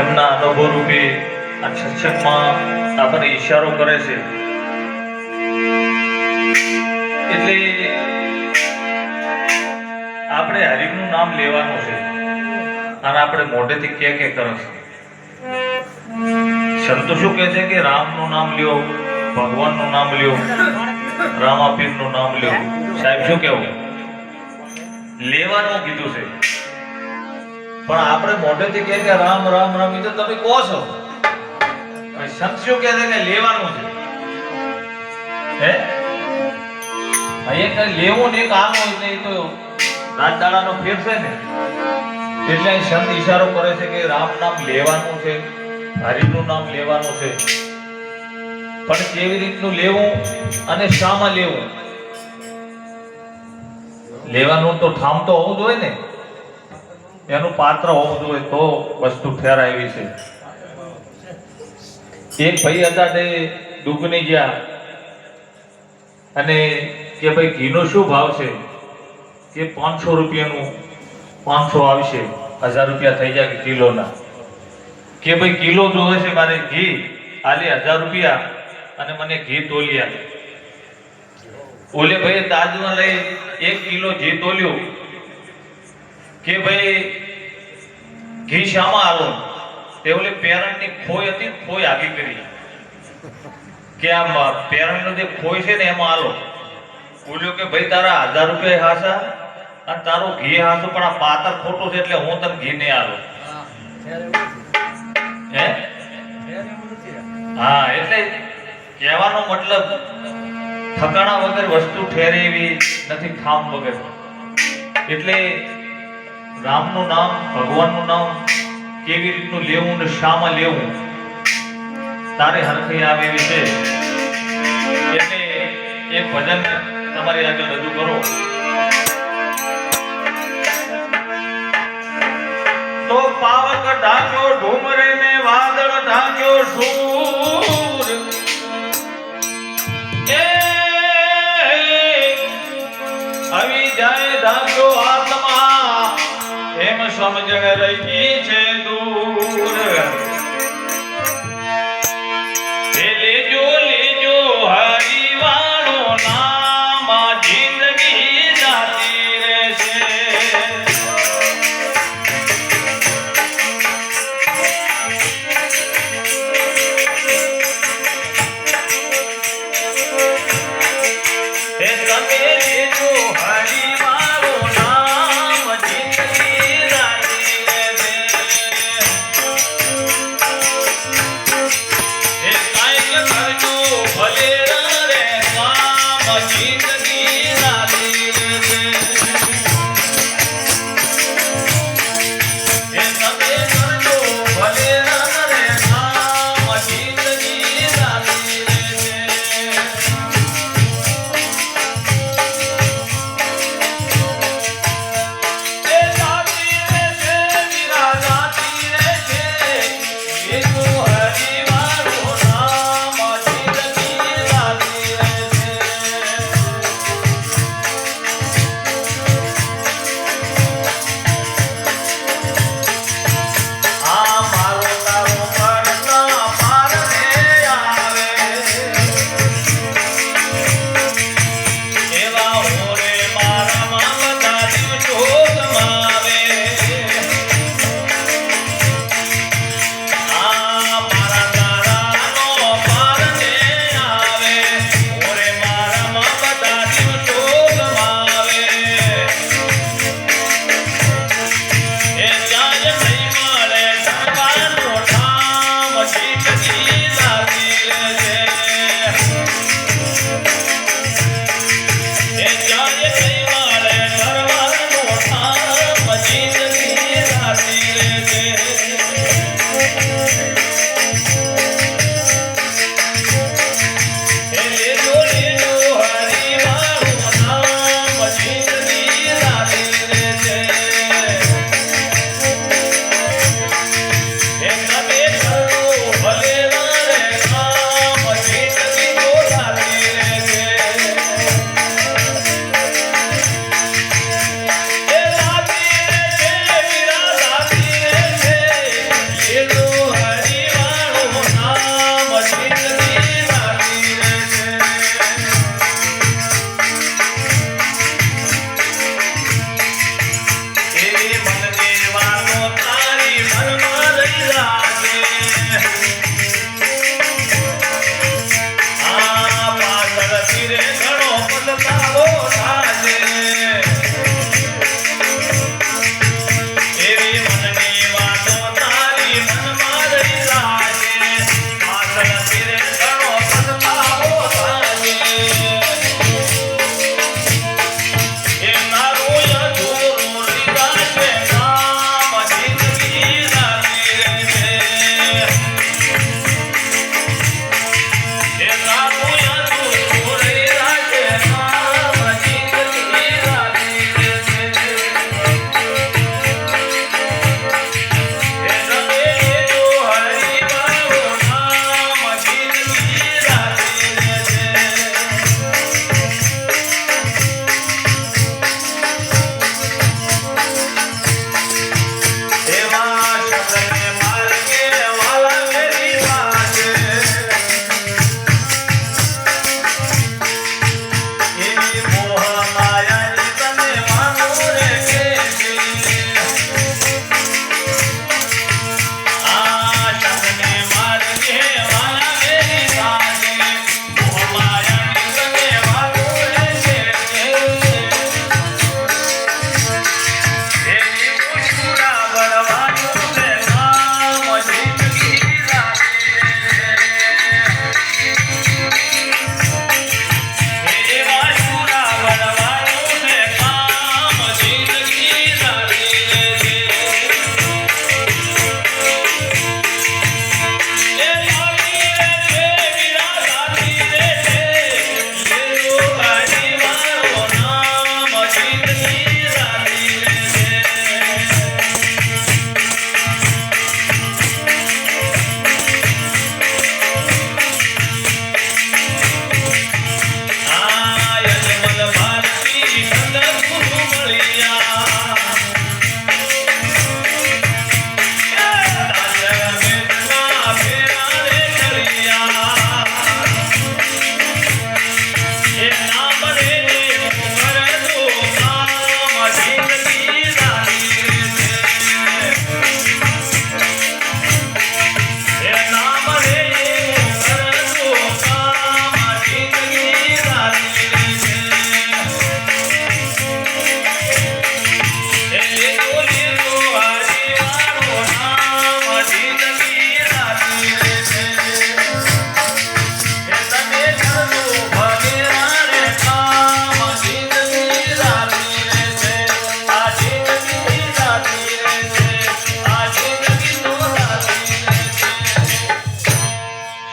એમના અનુભવ રૂપે આ સત્સંગમાં આપણને ઈશારો કરે છે. એટલે આપણે હરિનું નામ લેવાનું છે. અને આપણે મોઢેથી કે કે કરે છે. સંતો શું કહે છે કે રામનું નામ લ્યો, ભગવાનનું નામ લ્યો, રામાપીરનું નામ લ્યો. સાહેબ શું કેવું લેવાનું કીધું છે. પણ આપણે મોઢેથી કહે કે રામ રામ રામ, એ તો તમે કહો છો. પણ સંત કહે છે કે લેવાનું છે. હે? એક લેવું ને એક આમ હોય એટલે તો રાત ફેર છે ને. એટલે સંત ઈશારો કરે છે કે રામ નામ લેવાનું છે, હરિનું નામ લેવાનું છે. પણ કેવી રીતનું લેવું અને શામાં લેવું? લેવાનું તો ઠામ તો હોવું જોઈએ ને. એનું પાત્ર હોવું જોઈએ તો વસ્તુ ઠેરાવી છે. એક ભાઈ હતા તે દુગની ગયા. અને કે ભાઈ, ઘીનો શું ભાવ છે? કે પાંચસો રૂપિયાનું, પાંચસો આવશે. હજાર રૂપિયા થઈ જાય કિલોના. કે ભાઈ, કિલો જોવે છે મારે ઘી. આલી હજાર રૂપિયા અને મને ઘી તોલ્યા ઓલે ભાઈ તાજમાં લઈ એક કિલો ઘી તોલ્યું. કે ભાઈ ઘી શામાં આલો. તે ઓલી પેરણની ખોઈ હતી ખોઈ આગી કરી. કે આમ પેરણનો જે ખોય છે ને એમાં આલો. બોલ્યો કે ભાઈ તારા હજાર રૂપિયા હાસા અને તારું ઘી હાસું પણ આ પાતર ખોટું છે એટલે હું તને ઘી નહીં આલો. હે હા? એટલે કહેવાનો મતલબ ઠકાણા વગર વસ્તુ ઠેરે એવી નથી ખામ વગર. એટલે રામનું નામ, ભગવાનનું નામ, કેવી રીતનું લેવું ને શામાં લેવું? તારે હરખી આવે એવી છે? એટલે એક ભજન તમારી આગળ રજૂ કરો. તો પાવક ઢાંક્યો ઢુમરે ને વાદળ ઢાંક્યો સૂર સમજણ રહી છે દૂર. લેજો લેજો હરિવાળું નામ જિંદગી જાતી રહેશે. તમે Pode